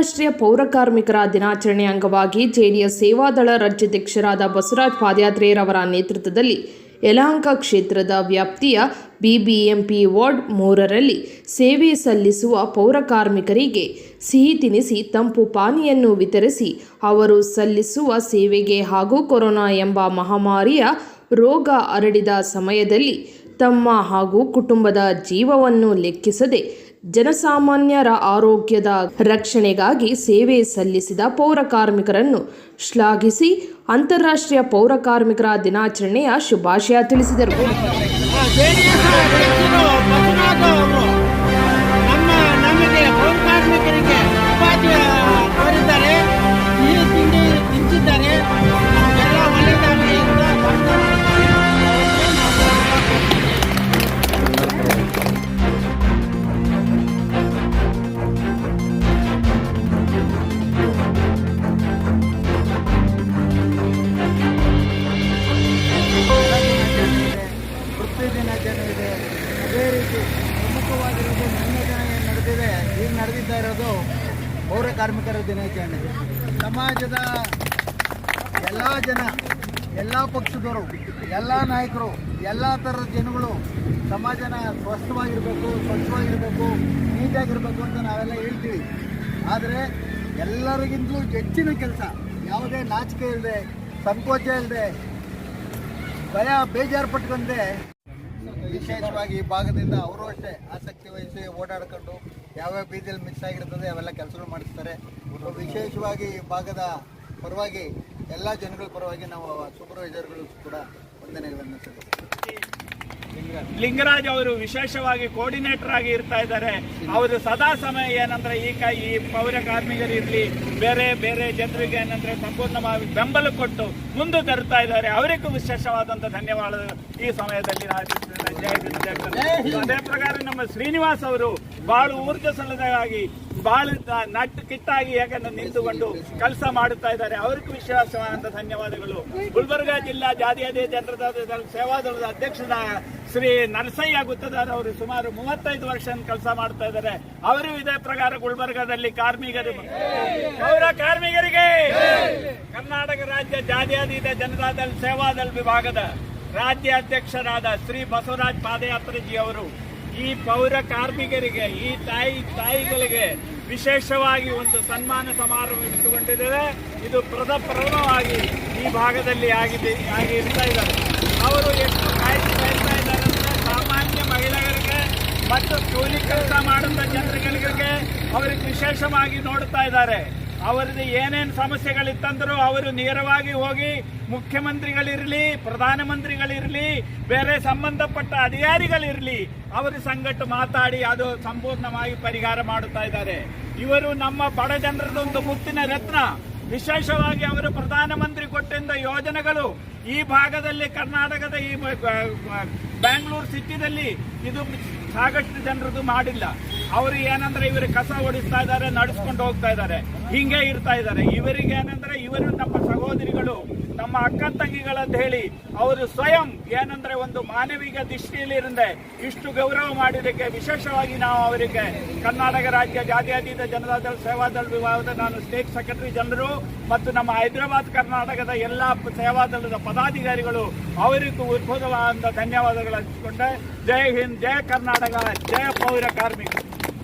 ಅಂತಾರಾಷ್ಟ್ರೀಯ ಪೌರಕಾರ್ಮಿಕರ ದಿನಾಚರಣೆ ಅಂಗವಾಗಿ ಜೆಡಿಎಸ್ ಸೇವಾದಳ ರಾಜ್ಯಾಧ್ಯಕ್ಷರಾದ ಬಸವರಾಜ್ ಪಾದಯಾತ್ರೆಯರವರ ನೇತೃತ್ವದಲ್ಲಿ ಯಲಹಂಕ ಕ್ಷೇತ್ರದ ವ್ಯಾಪ್ತಿಯ ಬಿಬಿಎಂಪಿ ವಾರ್ಡ್ ಮೂರರಲ್ಲಿ ಸೇವೆ ಸಲ್ಲಿಸುವ ಪೌರಕಾರ್ಮಿಕರಿಗೆ ಸಿಹಿ ತಿನಿಸಿ, ತಂಪು ಪಾನಿಯನ್ನು ವಿತರಿಸಿ ಅವರು ಸಲ್ಲಿಸುವ ಸೇವೆಗೆ ಹಾಗೂ ಕೊರೋನಾ ಎಂಬ ಮಹಾಮಾರಿಯ ರೋಗ ಹರಡಿದ ಸಮಯದಲ್ಲಿ ತಮ್ಮ ಹಾಗೂ ಕುಟುಂಬದ ಜೀವವನ್ನು ಲೆಕ್ಕಿಸದೆ ಜನಸಾಮಾನ್ಯರ ಆರೋಗ್ಯದ ರಕ್ಷಣೆಗಾಗಿ ಸೇವೆ ಸಲ್ಲಿಸಿದ ಪೌರ ಕಾರ್ಮಿಕರನ್ನು ಶ್ಲಾಘಿಸಿ ಅಂತಾರಾಷ್ಟ್ರೀಯ ಪೌರ ಕಾರ್ಮಿಕರ ದಿನಾಚರಣೆಯ ಶುಭಾಶಯ ತಿಳಿಸಿದರು. ಪ್ರಮುಖವಾಗಿರೋದು ನಿನ್ನೆ ದಿನ ಏನು ನಡೆದಿದೆ. ಈಗ ನಡೆದಿದ್ದ ಇರೋದು? ಪೌರ ಕಾರ್ಮಿಕರ ದಿನಾಚರಣೆ. ಸಮಾಜದ ಎಲ್ಲ ಜನ, ಎಲ್ಲ ಪಕ್ಷದವರು, ಎಲ್ಲ ನಾಯಕರು, ಎಲ್ಲ ಥರದ ಜನಗಳು ಸಮಾಜನ ಸ್ವಸ್ಥವಾಗಿರಬೇಕು, ಸ್ವಚ್ಛವಾಗಿರಬೇಕು, ನೀಟಾಗಿರಬೇಕು ಅಂತ ನಾವೆಲ್ಲ ಹೇಳ್ತೀವಿ. ಆದರೆ ಎಲ್ಲರಿಗಿಂತಲೂ ಹೆಚ್ಚಿನ ಕೆಲಸ ಯಾವುದೇ ನಾಚಿಕೆ ಇಲ್ಲದೆ ಸಂಕೋಚ ಇಲ್ಲದೆ ಭಯ ಬೇಜಾರು ಪಟ್ಕೊಂಡೆ ವಿಶೇಷವಾಗಿ ಈ ಭಾಗದಿಂದ ಅವರು ಅಷ್ಟೇ ಆಸಕ್ತಿ ವಹಿಸಿ ಓಡಾಡ್ಕೊಂಡು ಯಾವ್ಯಾವ ಬೀದಿಯಲ್ಲಿ ಮಿಸ್ ಆಗಿರ್ತದೆ ಅವೆಲ್ಲ ಕೆಲಸಗಳು ಮಾಡಿಸ್ತಾರೆ. ವಿಶೇಷವಾಗಿ ಈ ಭಾಗದ ಪರವಾಗಿ ಎಲ್ಲ ಜನಗಳ ಪರವಾಗಿ ನಾವು ಸೂಪರ್ವೈಸರ್ಗಳು ಕೂಡ ವಂದನೆಗಳನ್ನು ಸಲ್ಲಿಸ್ತೀವಿ. ಲಿಂಗರಾಜ್ ಅವರು ವಿಶೇಷವಾಗಿ ಕೋರ್ಡಿನೇಟರ್ ಆಗಿ ಇರ್ತಾ ಇದ್ದಾರೆ. ಅವರು ಸದಾ ಸಮಯ ಏನಂದ್ರೆ ಈ ಈ ಪೌರ ಕಾರ್ಮಿಕರು ಇರಲಿ, ಬೇರೆ ಬೇರೆ ಜನರಿಗೆ ಏನಂದ್ರೆ ಸಂಪೂರ್ಣವಾಗಿ ಬೆಂಬಲ ಕೊಟ್ಟು ಮುಂದೆ ತರ್ತಾ ಇದ್ದಾರೆ. ಅವರಿಗೂ ವಿಶೇಷವಾದಂತ ಧನ್ಯವಾದ ಈ ಸಮಯದಲ್ಲಿ. ಅದೇ ಪ್ರಕಾರ ನಮ್ಮ ಶ್ರೀನಿವಾಸ್ ಅವರು ಬಹಳ ಊರ್ಜಸ್ವಲವಾಗಿ ಬಹಳ ನಟ್ಟು ಕಿಟ್ಟಾಗಿ ಯಾಕಂದ್ರೆ ನಿಂತುಕೊಂಡು ಕೆಲಸ ಮಾಡುತ್ತಾ ಇದ್ದಾರೆ. ಅವರಿಗೂ ವಿಶೇಷವಾದಂತ ಧನ್ಯವಾದಗಳು. ಗುಲ್ಬರ್ಗ ಜಿಲ್ಲಾ ಜಾತಿಯಾದಿ ಜನರದ ಸೇವಾದಳದ ಅಧ್ಯಕ್ಷದ ಶ್ರೀ ನರಸಯ್ಯ ಗುತ್ತದಾರ್ ಅವರು ಸುಮಾರು ಮೂವತ್ತೈದು ವರ್ಷ ಕೆಲಸ ಮಾಡ್ತಾ ಇದ್ದಾರೆ. ಅವರು ಇದೇ ಪ್ರಕಾರ ಗುಲ್ಬರ್ಗಾದಲ್ಲಿ ಕಾರ್ಮಿಕರು ಅವರ ಕಾರ್ಮಿಕರಿಗೆ ಕರ್ನಾಟಕ ರಾಜ್ಯ ಜಾತಿಯಾತೀತ ಜನತಾದಳ ಸೇವಾದಳ ವಿಭಾಗದ ರಾಜ್ಯಾಧ್ಯಕ್ಷರಾದ ಶ್ರೀ ಬಸವರಾಜ್ ಪಾದಯಾತ್ರೆಜಿ ಅವರು ಈ ಪೌರ ಕಾರ್ಮಿಕರಿಗೆ, ಈ ತಾಯಿ, ತಾಯಿಗಳಿಗೆ ವಿಶೇಷವಾಗಿ ಒಂದು ಸನ್ಮಾನ ಸಮಾರಂಭ ಇಟ್ಟುಕೊಂಡಿದ್ದೇವೆ. ಇದು ಪ್ರಥಮವಾಗಿ ಈ ಭಾಗದಲ್ಲಿ ಆಗಿದೆ, ಆಗಿ ಇರ್ತಾ ಇದ್ದಾರೆ. ಅವರು ಎಷ್ಟು ಕಾಯ್ದು ಕಾಯ್ತಾ ಇದ್ದಾರೆ ಅಂದರೆ ಸಾಮಾನ್ಯ ಮಹಿಳೆಯರಿಗೆ ಮತ್ತು ಕೂಲಿ ಕೆಲಸ ಮಾಡುವಂಥ ಜನರುಗಳಿಗೆ ಅವರಿಗೆ ವಿಶೇಷವಾಗಿ ನೋಡ್ತಾ ಇದ್ದಾರೆ. ಅವರದ್ದು ಏನೇನು ಸಮಸ್ಯೆಗಳಿತ್ತಂದ್ರೂ ಅವರು ನೇರವಾಗಿ ಹೋಗಿ ಮುಖ್ಯಮಂತ್ರಿಗಳಿರಲಿ, ಪ್ರಧಾನಮಂತ್ರಿಗಳಿರಲಿ, ಬೇರೆ ಸಂಬಂಧಪಟ್ಟ ಅಧಿಕಾರಿಗಳಿರಲಿ, ಅವರು ಸಂಘಟು ಮಾತಾಡಿ ಅದು ಸಂಪೂರ್ಣವಾಗಿ ಪರಿಹಾರ ಮಾಡುತ್ತಾ ಇದ್ದಾರೆ. ಇವರು ನಮ್ಮ ಬಡ ಜನರದೊಂದು ಮುತ್ತಿನ ರತ್ನ. ವಿಶೇಷವಾಗಿ ಅವರು ಪ್ರಧಾನಮಂತ್ರಿ ಕೊಟ್ಟಿದ್ದ ಯೋಜನೆಗಳು ಈ ಭಾಗದಲ್ಲಿ ಕರ್ನಾಟಕದ ಈ ಬ್ಯಾಂಗ್ಳೂರು ಸಿಟಿದಲ್ಲಿ ಇದು ಸಾಕಷ್ಟು ಜನರದು ಮಾಡಿಲ್ಲ. ಅವರು ಏನಂದ್ರೆ ಇವರು ಕಸ ಹೊಡಿಸ್ತಾ ಇದ್ದಾರೆ, ನಡೆಸ್ಕೊಂಡು ಹೋಗ್ತಾ ಇದ್ದಾರೆ. ಹಿಂಗೆ ಇರ್ತಾ ಇದ್ದಾರೆ. ಇವರಿಗೆ ಏನಂದ್ರೆ ಇವರು ನಮ್ಮ ಸಹೋದರಿಗಳು, ನಮ್ಮ ಅಕ್ಕ ತಂಗಿಗಳಂತ ಹೇಳಿ ಅವರು ಸ್ವಯಂ ಏನಂದ್ರೆ ಒಂದು ಮಾನವೀಯ ದೃಷ್ಟಿಯಲ್ಲಿ ಇರಂದೆ ಇಷ್ಟು ಗೌರವ ಮಾಡಿದಕ್ಕೆ ವಿಶೇಷವಾಗಿ ನಾವು ಅವರಿಗೆ ಕರ್ನಾಟಕ ರಾಜ್ಯ ಜಾತ್ಯತೀತ ಜನತಾದಳ ಸೇವಾದಳ ವಿಭಾಗದ ನಾನು ಸ್ಟೇಟ್ ಸೆಕ್ರೆಟರಿ ಜನರು ಮತ್ತು ನಮ್ಮ ಹೈದರಾಬಾದ್ ಕರ್ನಾಟಕದ ಎಲ್ಲ ಸೇವಾದಳದ ಪದಾಧಿಕಾರಿಗಳು ಅವರಿಗೂ ಉದ್ಭುತವಾದಂತಹ ಧನ್ಯವಾದಗಳು ಹಂಚಿಕೊಂಡೆ. ಜೈ ಹಿಂದ್ ಜಯ ಕರ್ನಾಟಕ ಜಯ ಪೌರ ಕಾರ್ಮಿಕ